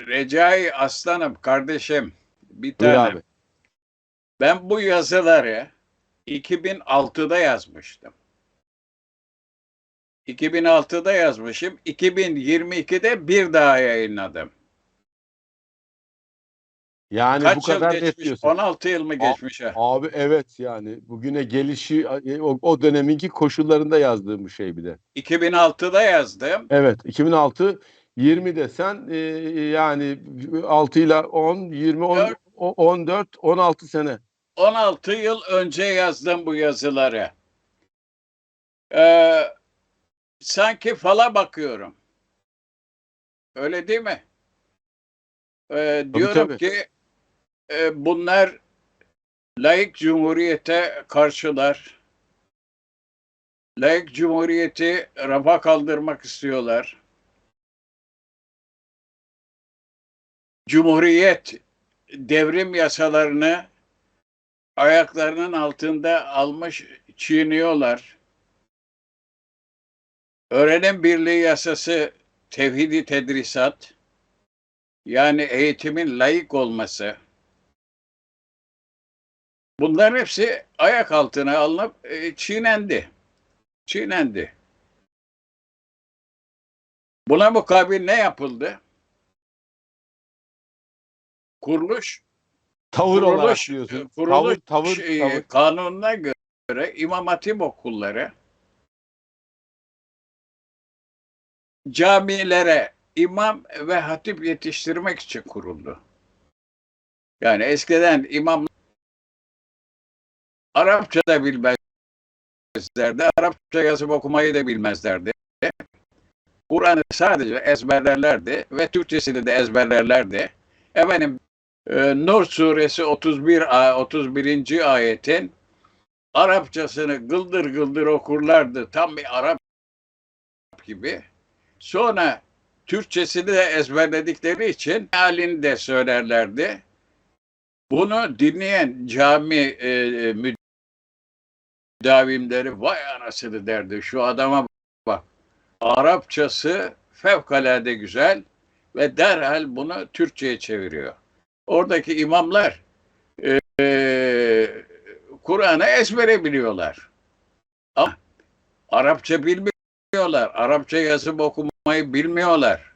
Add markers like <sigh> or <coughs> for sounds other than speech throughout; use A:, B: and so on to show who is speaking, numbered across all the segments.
A: Recai Aslanım kardeşim bir
B: Buyur
A: tane.
B: abi.
A: Ben bu yazıları 2006'da yazmıştım. 2006'da yazmışım. 2022'de bir daha yayınladım.
B: Yani bu
A: Kaç yıl
B: kadar net
A: geçmiş?
B: diyorsun.
A: 16 yıl mı geçmiş? ha?
B: Abi evet yani bugüne gelişi e, o, o döneminki koşullarında yazdığım bir şey bir de.
A: 2006'da yazdım.
B: Evet 2006 20 desen e, yani 6 ile 10 20 10,
A: Dört.
B: o- 14 16 sene.
A: 16 yıl önce yazdım bu yazıları. Ee, sanki fala bakıyorum. Öyle değil mi? Ee, diyorum
B: tabii.
A: ki e, bunlar laik cumhuriyete karşılar. Laik cumhuriyeti rafa kaldırmak istiyorlar. Cumhuriyet devrim yasalarını ayaklarının altında almış çiğniyorlar. Öğrenim birliği yasası tevhidi tedrisat yani eğitimin layık olması bunların hepsi ayak altına alınıp e, çiğnendi. Çiğnendi. Buna mukabil ne yapıldı? Kuruluş
B: Tavır olarak
A: kuruluş,
B: diyorsun.
A: kuruluş
B: tavır tavır,
A: şey,
B: tavır.
A: kanununa göre İmam Hatip okulları camilere imam ve hatip yetiştirmek için kuruldu. Yani eskiden imam Arapça da bilmezlerdi. Arapça yazıp okumayı da bilmezlerdi. Kur'an'ı sadece ezberlerlerdi ve Türkçesini de ezberlerlerdi. Efendim e, Nur suresi 31 a- 31. ayetin Arapçasını gıldır gıldır okurlardı. Tam bir Arap gibi. Sonra Türkçesini de ezberledikleri için halini de söylerlerdi. Bunu dinleyen cami e, müdavimleri vay anasını derdi. Şu adama bak. Arapçası fevkalade güzel ve derhal bunu Türkçe'ye çeviriyor. Oradaki imamlar e, e, Kur'an'ı ezbere biliyorlar. Ama Arapça bilmiyorlar. Arapça yazıp okumayı bilmiyorlar.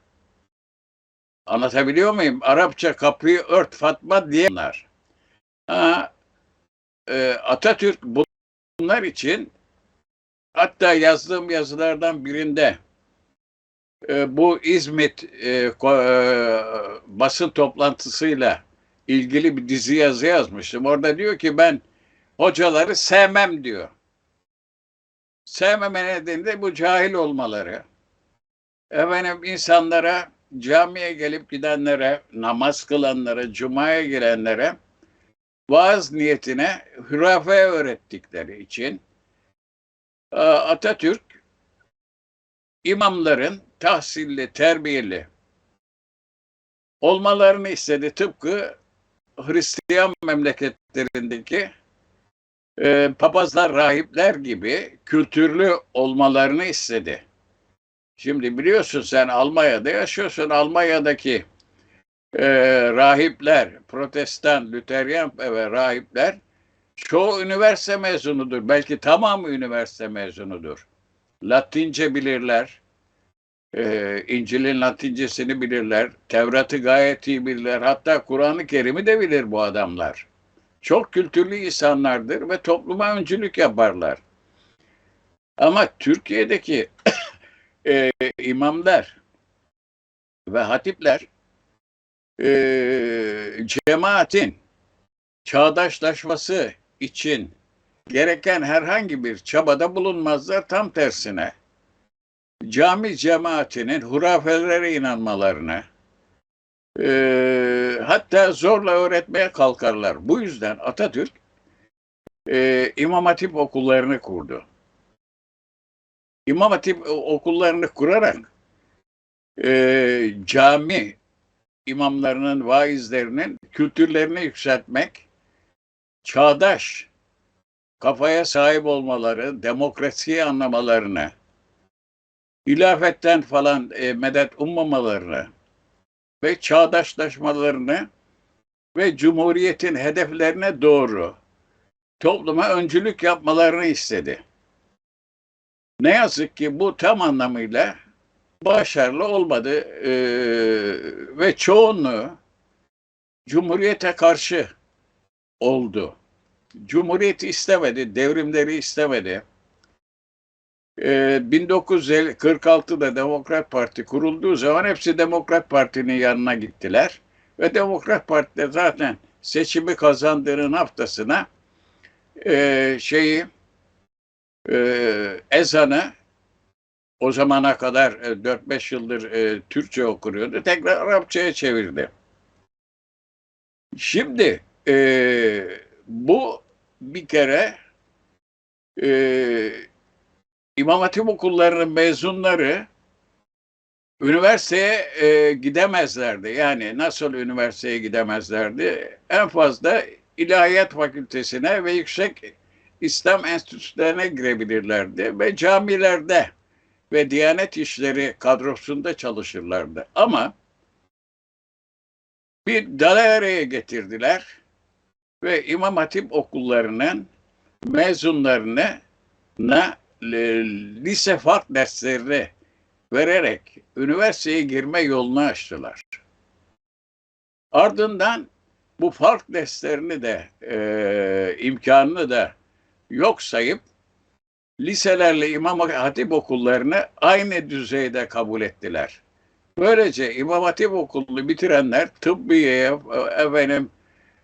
A: Anlatabiliyor muyum? Arapça kapıyı ört Fatma diyorlar. Ha, e, Atatürk bunlar için hatta yazdığım yazılardan birinde e, bu İzmit e, ko- e, basın toplantısıyla ilgili bir dizi yazı yazmıştım. Orada diyor ki ben hocaları sevmem diyor. Sevmeme nedeni de bu cahil olmaları. Efendim insanlara camiye gelip gidenlere, namaz kılanlara, cumaya girenlere vaaz niyetine hürafe öğrettikleri için e, Atatürk imamların tahsilli, terbiyeli olmalarını istedi. Tıpkı Hristiyan memleketlerindeki e, papazlar, rahipler gibi kültürlü olmalarını istedi. Şimdi biliyorsun sen Almanya'da yaşıyorsun. Almanya'daki e, rahipler, protestan, Lüteryan ve rahipler çoğu üniversite mezunudur. Belki tamamı üniversite mezunudur. Latince bilirler. E, İncil'in Latincesini bilirler. Tevrat'ı gayet iyi bilirler. Hatta Kur'an-ı Kerim'i de bilir bu adamlar. Çok kültürlü insanlardır ve topluma öncülük yaparlar. Ama Türkiye'deki <clears throat> e, imamlar ve hatipler e, cemaatin çağdaşlaşması için gereken herhangi bir çabada bulunmazlar. Tam tersine cami cemaatinin hurafelere inanmalarını e, hatta zorla öğretmeye kalkarlar. Bu yüzden Atatürk e, İmam Hatip okullarını kurdu. İmam Hatip okullarını kurarak e, cami imamlarının, vaizlerinin kültürlerini yükseltmek, çağdaş kafaya sahip olmaları, demokrasiyi anlamalarını, ilafetten falan e, medet ummamalarını, ve çağdaşlaşmalarını ve Cumhuriyet'in hedeflerine doğru topluma öncülük yapmalarını istedi. Ne yazık ki bu tam anlamıyla başarılı olmadı Ee, ve çoğunluğu Cumhuriyet'e karşı oldu. Cumhuriyeti istemedi, devrimleri istemedi. Ee, 1946'da Demokrat Parti kurulduğu zaman hepsi Demokrat Parti'nin yanına gittiler. Ve Demokrat Parti de zaten seçimi kazandığının haftasına e, şeyi e, ezanı o zamana kadar e, 4-5 yıldır e, Türkçe okunuyordu. Tekrar Arapçaya çevirdi. Şimdi e, bu bir kere e, İmam Hatip okullarının mezunları üniversiteye e, gidemezlerdi. Yani nasıl üniversiteye gidemezlerdi? En fazla İlahiyat Fakültesine ve Yüksek İslam Enstitülerine girebilirlerdi ve camilerde ve Diyanet İşleri kadrosunda çalışırlardı. Ama bir daireye getirdiler ve İmam Hatip okullarının mezunlarına lise fark derslerini vererek üniversiteye girme yolunu açtılar. Ardından bu fark derslerini de e, imkanını da yok sayıp liselerle İmam Hatip okullarını aynı düzeyde kabul ettiler. Böylece İmam Hatip okulunu bitirenler tıbbiyeye, efendim,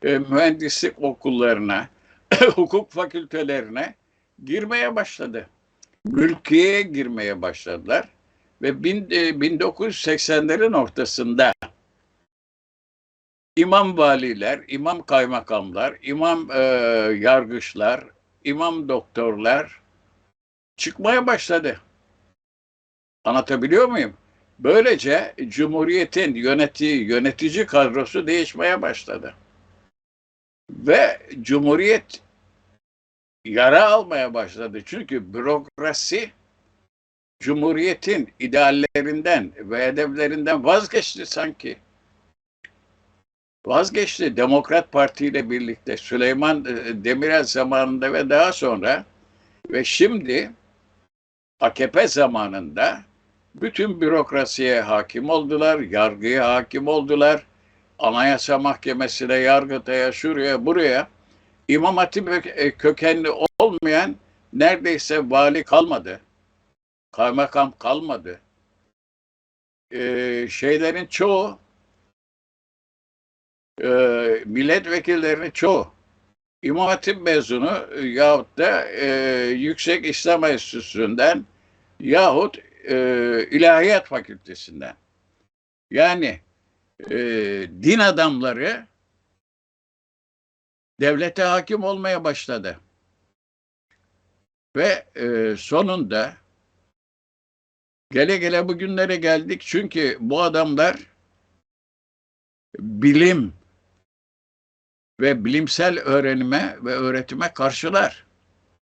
A: e, mühendislik okullarına, <coughs> hukuk fakültelerine girmeye başladı. Mülkiye girmeye başladılar ve bin, e, 1980'lerin ortasında imam valiler, imam kaymakamlar, imam e, yargıçlar, imam doktorlar çıkmaya başladı. Anlatabiliyor muyum? Böylece Cumhuriyet'in yönetici, yönetici kadrosu değişmeye başladı. Ve Cumhuriyet yara almaya başladı. Çünkü bürokrasi Cumhuriyet'in ideallerinden ve hedeflerinden vazgeçti sanki. Vazgeçti. Demokrat Parti ile birlikte Süleyman e, Demirel zamanında ve daha sonra ve şimdi AKP zamanında bütün bürokrasiye hakim oldular, yargıya hakim oldular. Anayasa Mahkemesi'ne, Yargıtay'a, şuraya, buraya İmam Hatip e, kökenli olmayan neredeyse vali kalmadı. Kaymakam kalmadı. Ee, şeylerin çoğu e, milletvekillerinin çoğu İmam Hatip mezunu yahut da e, Yüksek İslam Enstitüsü'nden yahut e, İlahiyat Fakültesinden. Yani e, din adamları devlete hakim olmaya başladı. Ve e, sonunda gele gele bugünlere geldik çünkü bu adamlar bilim ve bilimsel öğrenime ve öğretime karşılar.